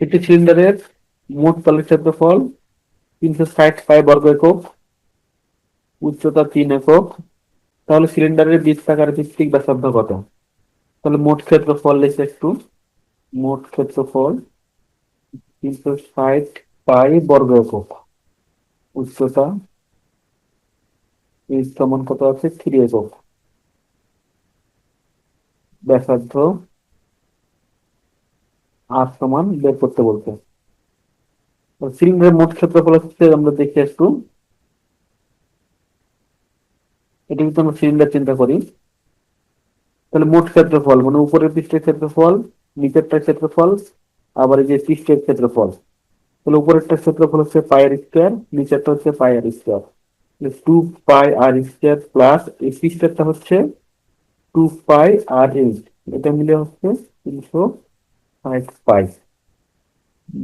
একটি সিলিন্ডারের মোট তলের ক্ষেত্রফল তিনশো ষাট পাই বর্গ একক, উচ্চতা তিন একক। তাহলে সিলিন্ডারের বৃত্তাকার ভিত্তিক ব্যাসার্ধ কত? তাহলে মোট ক্ষেত্রফল লিখে একটু। মোট ক্ষেত্রফল তিনশো ষাট পাই বর্গ একক। উচ্চতা সমান কত আছে? থ্রি একক। ব্যাসার্ধ আর সমান বের করতে বলতে সিলিন্ডারের মোট ক্ষেত্রফল হচ্ছে, আমরা দেখি একটু এটা কিন্তু আমরা সিলিন্ডার চিন্তা করি, তাহলে মোট ক্ষেত্রফল মানে উপরের পৃষ্ঠের ক্ষেত্রফল, নিচেরটার ক্ষেত্রফল, আবার এই যে পৃষ্ঠের ক্ষেত্রফল, তাহলে উপরেরটার ক্ষেত্রফল হচ্ছে পায়ের স্কোয়ার, নিচেরটা হচ্ছে পায়ের square. Two pi r square plus এই পৃষ্ঠেরটা হচ্ছে টু পাই আর এইট এটা মিলে হচ্ছে তিনশো ষাট পাই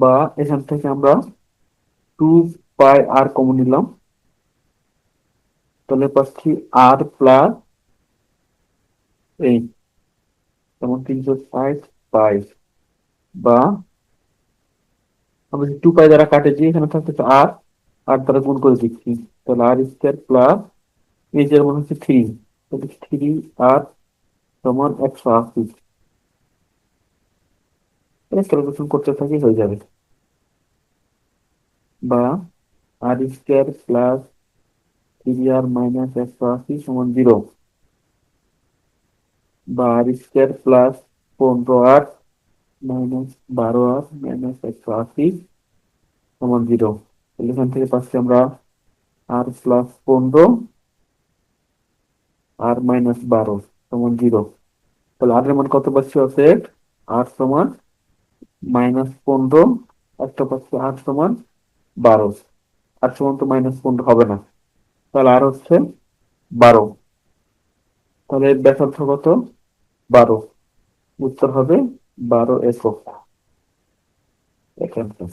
বা এখান থেকে আমরা টু পাই আর কমন নিলাম। তাহলে পাচ্ছি আর প্লাস এই যেমন তিনশো ষাট পাই বা আমরা টু পাই দ্বারা কাটেছি, এখানে থাকতেছে আর আর দ্বারা গুণ করে দিচ্ছি। তাহলে আর স্কোয়ার প্লাস এই মনে হচ্ছে থ্রি থ্রি আর সমান একশো আশি। ক্যালকুলেশন করতে থাকি, হয়ে যাবে। বা r square plus three r minus একশো আশি সমান জিরো বা আর স্কোয়ার প্লাস পনেরো আর মাইনাস বারো আর মাইনাস একশো আশি সমান জিরো এখান থেকে পাচ্ছি আমরা আর প্লাস পনেরো আর মাইনাস বারো সমান জিরো তাহলে আর এর মান কত পাচ্ছি? আছে আর সমান মাইনাস পনেরো একটা পাচ্ছে আট সমান বারো। আট সমান তো মাইনাস পনেরো হবে না। তাহলে আর হচ্ছে বারো। তাহলে এর ব্যাসার্ধ কত? বারো। উত্তর হবে বারো একক। এখানটা